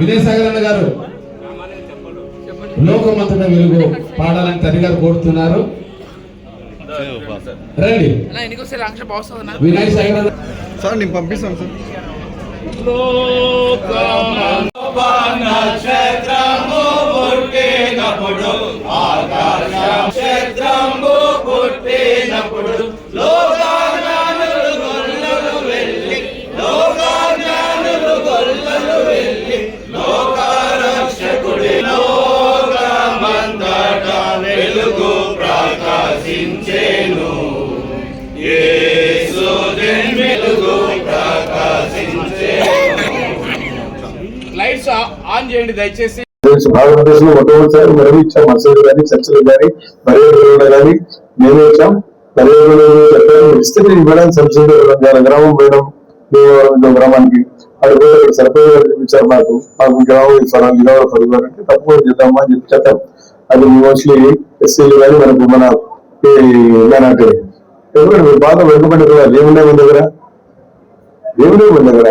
విజయసాగర్ అన్న గారు లోకమంతట వెలుగు పాడాలని తల్లి గారు కోరుతున్నారు. రండి. అన్న ఎన్నికి వస్తే ఆంక్ష బాగుస్తుంది అన్న వినయ్ సాగర్ అన్న సార్ నేను పంపిస్తాను సార్. ఆన్ చేయండి దయచేసి. భారతదేశంలో మొట్టమొదటిసారి మనం ఇచ్చాం మసీదులు కానీ చర్చలు కానీ పర్యటన కానీ మేమే ఇచ్చాం. పర్యావరణ ఇస్తే నేను మేడం సబ్సిడీ గ్రామం పోయడం గ్రామానికి. అది పోతే అక్కడ చూపించారు నాకు మాకు. గ్రామం ఇస్తారు లింగవరం పరివారం అంటే తప్పకుండా చేద్దామా అని చెప్పి చెప్పాం. అది మోస్ట్లీ ఎస్సీలు కానీ మనకు మన మైనార్టీ ఎందుకంటే మీరు బాగా వెనుకబడి ఏమున్నాయి మన దగ్గర? ఏమున్నాయి మన దగ్గర?